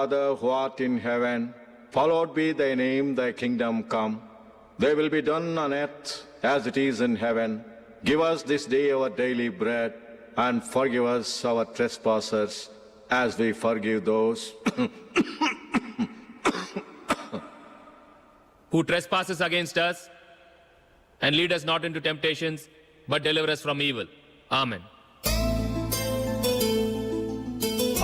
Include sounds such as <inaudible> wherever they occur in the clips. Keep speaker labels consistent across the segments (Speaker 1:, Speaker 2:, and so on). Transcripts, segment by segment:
Speaker 1: Father who art in heaven, followed be thy name, thy kingdom come. Thy will be done on earth as it is in heaven. Give us this day our daily bread, and forgive us our trespasses, as we forgive those <coughs>
Speaker 2: who trespasses against us, and lead us not into temptations, but deliver us from evil. Amen.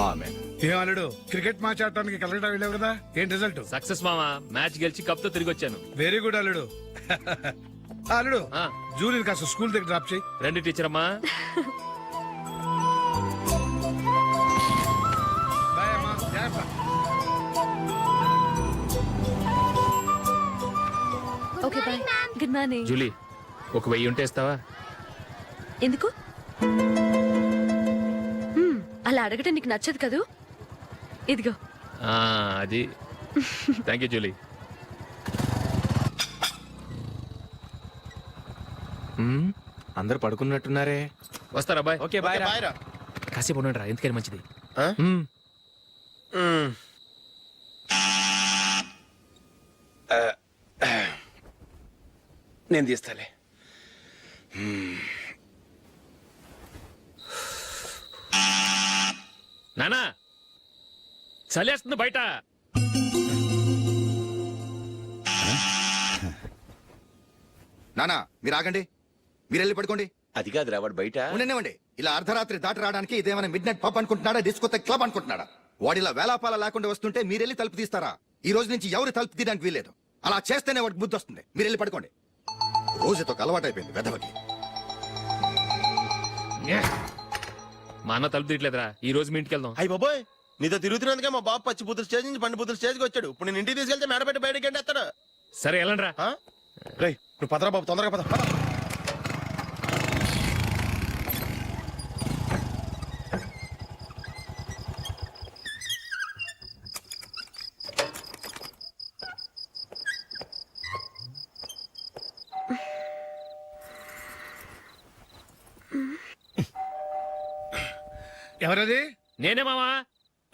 Speaker 1: Amen.
Speaker 3: ఏం అల్లుడు cricket match ఆడటానికి కలకటా వెళ్ళావు కదా? ఏం result?
Speaker 2: Success మామా match గెలిచి కప్తో తిరిగి వచ్చాను
Speaker 3: వెరీ గుడ్ అల్లుడు. ఆ, అల్లుడు
Speaker 2: ఆ.
Speaker 3: జూనియర్ కాస్త స్కూల్ దగ్గర డ్రాప్ చేయి.
Speaker 2: రండి టీచర్ అమ్మా
Speaker 3: బాయ్ అమ్మా జాగ్రత్త.
Speaker 4: Okay bye good morning
Speaker 2: Julie ఒక వెయ్యి ఉంటే ఇస్తావా?
Speaker 4: ఎందుకు? అలా అడగటం నీకు నచ్చదు కదూ? ఇదిగో.
Speaker 2: ఆ, అది. థ్యాంక్ యూ జూలీ
Speaker 5: అందరు పడుకున్నట్టున్నారే.
Speaker 2: వస్తారా బాయ్?
Speaker 5: ఓకే బాయ్ రా.
Speaker 2: కాసేపు ఉండండి రా ఎందుకని మంచిది.
Speaker 5: ఆ?
Speaker 2: మ్మ్.
Speaker 5: నేను తీస్తాలే.
Speaker 2: నానా! చలేస్తుంది బయట.
Speaker 6: నానా మీరు ఆగండి. మీరు వెళ్ళి పడుకోండి.
Speaker 5: అది కాదురా వాడు బయట.
Speaker 6: ఉండనివ్వండి ఇలా అర్ధరాత్రి దాటి రావడానికి ఇదేమైనా మిడ్ నైట్ పబ్ అనుకుంటున్నాడా డిస్కోతే క్లబ్ అనుకుంటున్నాడా? వాడిలా వేలాపాల లేకుండా వస్తుంటే మీరు వెళ్ళి తలుపు తీస్తారా? ఈ రోజు నుంచి ఎవరు తలుపు తీయడానికి వీల్లేదు. అలా చేస్తేనే వాడికి బుద్ధి వస్తుంది. మీరు వెళ్ళి పడుకోండి. రోజుతో అలవాటు అయిపోయింది వెదవకి
Speaker 2: మా అన్న తలుపు తీయట్లేదురా. ఈ రోజు మీ ఇంటికి వెళ్దాం.
Speaker 7: అయ్యి బాబోయ్ నీతో తిరుగుతున్నందుకే మా బాబు పచ్చి బుద్ధుల స్టేజ్ నుంచి పండు బుద్ధుల స్టేజ్కి వచ్చాడు. ఇప్పుడు నేను ఇంటికి తీసుకెళ్తే మేడ పెట్టి బయటకి ఎండేస్తాడు
Speaker 2: సరే వెళ్ళండి రా
Speaker 7: రే నువ్వు పదరా బాబు తొందరగా పద పద.
Speaker 3: ఎవరది?
Speaker 2: నేనే మామా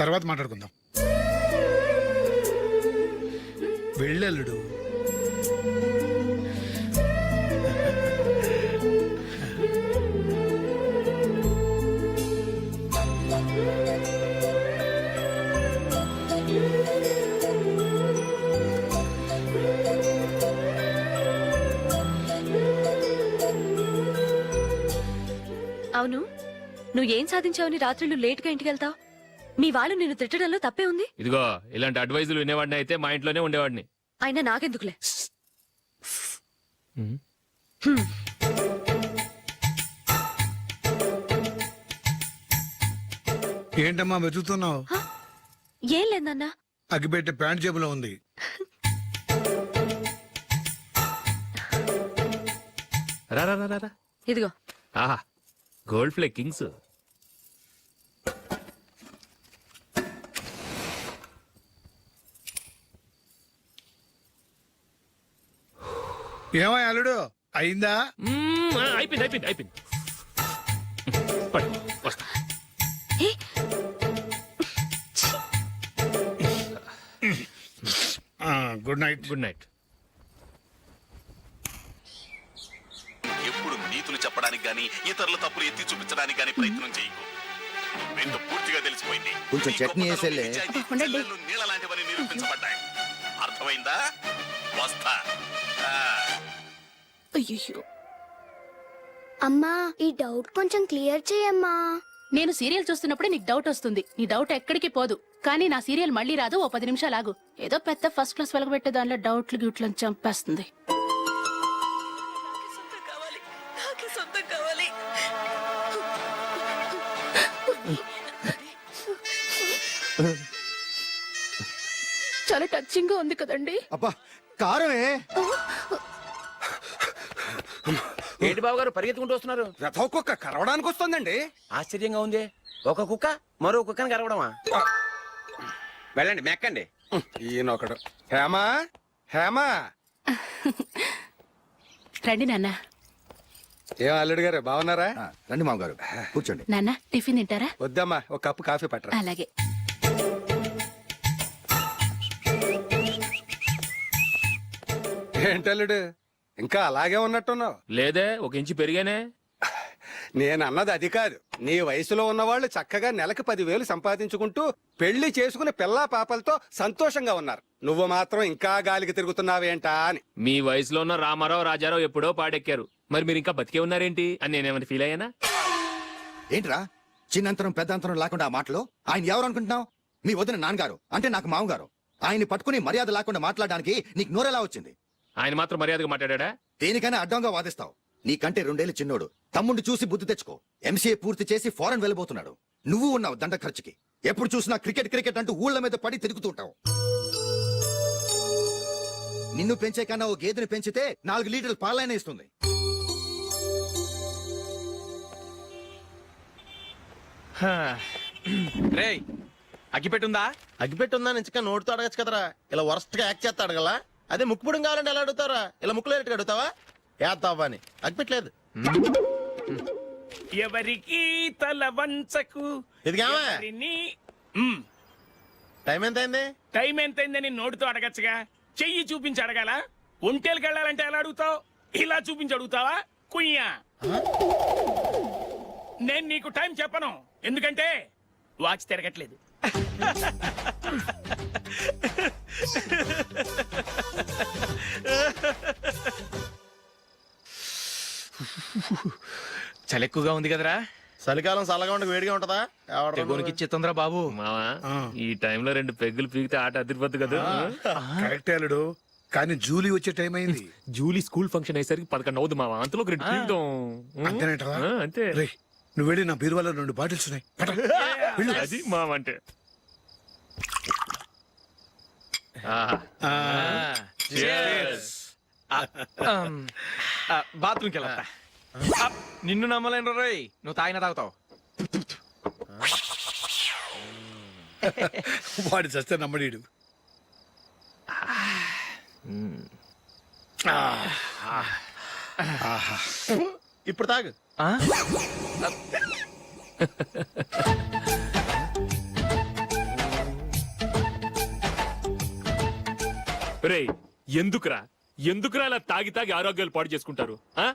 Speaker 3: తర్వాత మాట్లాడుకుందాం. వెళ్ళి అల్లుడు
Speaker 4: అవును నువ్వు ఏం సాధించావని రాత్రులు లేట్గా ఇంటికి వెళ్తావు మీ వాళ్ళు నిన్ను తిట్టడంలో తప్పే ఉంది?
Speaker 2: ఇదిగో ఇలాంటి అడ్వైజులు వినేవాడిని అయితే మా ఇంట్లోనే ఉండేవాడిని.
Speaker 4: అయినా నాకెందుకులే. హ్మ్.
Speaker 3: ఏంటమ్మా వెతుకుతున్నావు?
Speaker 4: ఏం లేదన్నా?
Speaker 3: అగ్గిపెట్టే ప్యాంట్ జేబులో ఉంది.
Speaker 2: రా రా రా, రా రా.
Speaker 4: ఇదిగో.
Speaker 2: ఆహా గోల్డ్ ఫ్లే కింగ్స్.
Speaker 3: ఏమై అల్లుడు అయిందా?
Speaker 2: మ్మ్, ఆ, అయిపోయింది అయిపోయింది అయిపోయింది. పడు, వస్తా.
Speaker 4: ఏ?
Speaker 3: Good night.
Speaker 2: Good night.
Speaker 8: ఎప్పుడు నీతులు చెప్పడానికి గాని ఇతరుల తప్పులు ఎత్తి చూపించడానికి గాని ప్రయత్నం చేయకు. రెండు పూర్తిగా తెలిసిపోయింది.
Speaker 6: కొంచెం చట్నీ వేసేలే.
Speaker 8: నీళ్ళ లాంటివని నిరూపించబడ్డాయి. అర్థమైందా? వస్తా. ఆ.
Speaker 9: అయ్యో
Speaker 10: అమ్మా ఈ డౌట్ కొంచెం క్లియర్ చేయమ్మా.
Speaker 9: నేను సీరియల్ చూస్తున్నప్పుడే నీకు డౌట్ వస్తుంది. నీ డౌట్ ఎక్కడికి పోదు. కానీ నా సీరియల్ మళ్ళీ రాదు ఓ పది నిమిషాలు ఆగు. ఏదో పెద్ద ఫస్ట్ క్లాస్ వెలగబెట్టే దానిలో డౌట్లు గిట్లను చంపేస్తుంది. చాలా టచింగ్గా ఉంది కదండి.
Speaker 6: అబ్బా కారమే.
Speaker 5: ఏంటి బాబు గారు పరిగెత్తుకుంటూ వస్తున్నారు?
Speaker 3: రథం కుక్క కరవడానికి వస్తుందండి.
Speaker 5: ఆశ్చర్యంగా ఉంది. ఒక కుక్క మరో కుక్కని కరవడమా? వెళ్ళండి మెక్కండి.
Speaker 3: ఈయనొకడు. హేమా? హేమా?
Speaker 9: రండి నాన్న.
Speaker 3: ఏం అల్లుడు గారు బాగున్నారా?
Speaker 6: రండి మామగారు. కూర్చోండి.
Speaker 9: నాన్న టిఫిన్ తింటారా?
Speaker 3: వద్దమ్మా ఒక కప్పు కాఫీ పట్టరా.
Speaker 9: అలాగే.
Speaker 3: ఏంటల్లుడు ఇంకా అలాగే ఉన్నట్టున్నావు.
Speaker 2: లేదే ఒక ఇంచు పెరిగానే.
Speaker 3: నేను అన్నది అది కాదు. నీ వయసులో ఉన్నవాళ్ళు చక్కగా నెలకు పదివేలు సంపాదించుకుంటూ పెళ్ళి చేసుకుని పిల్లా పాపలతో సంతోషంగా ఉన్నారు. నువ్వు మాత్రం ఇంకా గాలికి తిరుగుతున్నావేంటా అని.
Speaker 2: మీ వయసులో ఉన్న రామారావు రాజారావు ఎప్పుడో పాడెక్కారు. మరి మీరు ఇంకా బతికే ఉన్నారేంటి? అని నేనేమైనా ఫీల్ అయ్యానా?
Speaker 6: ఏంట్రా? చిన్నంతరం పెద్దంతరం లేకుండా ఆ మాటలు? ఆయన ఎవరు అనుకుంటున్నావు? మీ వదిన నాన్నగారు అంటే నాకు మామగారు. ఆయన్ని పట్టుకుని మర్యాద లేకుండా మాట్లాడడానికి నీకు నోరెలా వచ్చింది?
Speaker 2: ఆయన మాత్రం మర్యాదగా మాట్లాడా
Speaker 6: దేనికైనా అడ్డంగా వాదిస్తావు. నీకంటే రెండేళ్ళ చిన్నోడు. తమ్ముడు చూసి బుద్ధి తెచ్చుకో. ఎంసీఏ పూర్తి చేసి ఫారెన్ వెళ్ళబోతున్నాడు. నువ్వు ఉన్నావు దండ ఖర్చుకి. ఎప్పుడు చూసినా క్రికెట్ క్రికెట్ అంటూ ఊళ్ళ మీద పడి తిరుగుతుంటావు నిన్ను పెంచే కన్నా ఓ గేదెని పెంచితే నాలుగు లీటర్లు పాలైన ఇస్తుంది.
Speaker 5: రేయ్ అగ్గిపెట్టుందా?
Speaker 7: అగ్గిపెట్టి ఉందా నుంచి నోటితో అడగచ్చు కదరా. ఇలా వరస్ట్గా యాక్ట్ చేస్తా అడగలా? అదే ముక్కుపుడం కావాలంటే ఎలా అడుగుతారా ఇలా ముక్కులు ఎట్టుగా అడుగుతావా? ఏత్తావా అని. అగ్గిపెట్టలేదు.
Speaker 11: ఎవరికి తల వంచకు
Speaker 7: ఇదిగామా
Speaker 11: ఎవరిని?
Speaker 7: టైం ఎంత అయింది
Speaker 11: టైం ఎంతైందని నోటితో అడగచ్చుగా. చెయ్యి చూపించి అడగాల? ఒంటేలకు వెళ్ళాలంటే ఎలా అడుగుతావు? ఇలా చూపించి అడుగుతావా? కుయ్యా. నేను నీకు టైం చెప్పను. ఎందుకంటే వాచ్ తిరగట్లేదు. <laughs>
Speaker 5: చలి ఎక్కువగా ఉంది కదరా.
Speaker 7: చలికాలం చల్లగా ఉండక వేడిగా ఉంటదా? ఎవడ్రా
Speaker 5: తెగోనికి ఇచ్చేతుందిరా బాబు.
Speaker 2: మావా ఈ టైంలో రెండు పెగ్గులు పీకితే ఆట అదిరిపోద్దు కదా.
Speaker 3: కరెక్టే అల్లుడు. కానీ జూలీ వచ్చే టైం అయింది.
Speaker 2: జూలీ స్కూల్ ఫంక్షన్ అయ్యేసరికి పదకొండు అవుదు మావా అంతలో ఒక రెండు అంతే.
Speaker 3: రే నువ్వు వెళ్ళి నా బీరువాలో రెండు బాటిల్స్ ఉన్నాయి. పట. వెళ్ళు.
Speaker 2: అది మావ అంటే. ఆహా.
Speaker 3: ఆ,
Speaker 5: బాత్రూమ్కి వెళ్ళా నిన్ను నమ్మలేను రోయ్. నువ్వు తాగినా తాగుతావు.
Speaker 3: వాడు చస్తే నమ్మడీడు.
Speaker 7: ఇప్పుడు తాగు.
Speaker 2: రేయ్ ఎందుకురా? ఎందుకురా ఇలా తాగి తాగి ఆరోగ్యాలు పాడు చేసుకుంటారు? ఆ?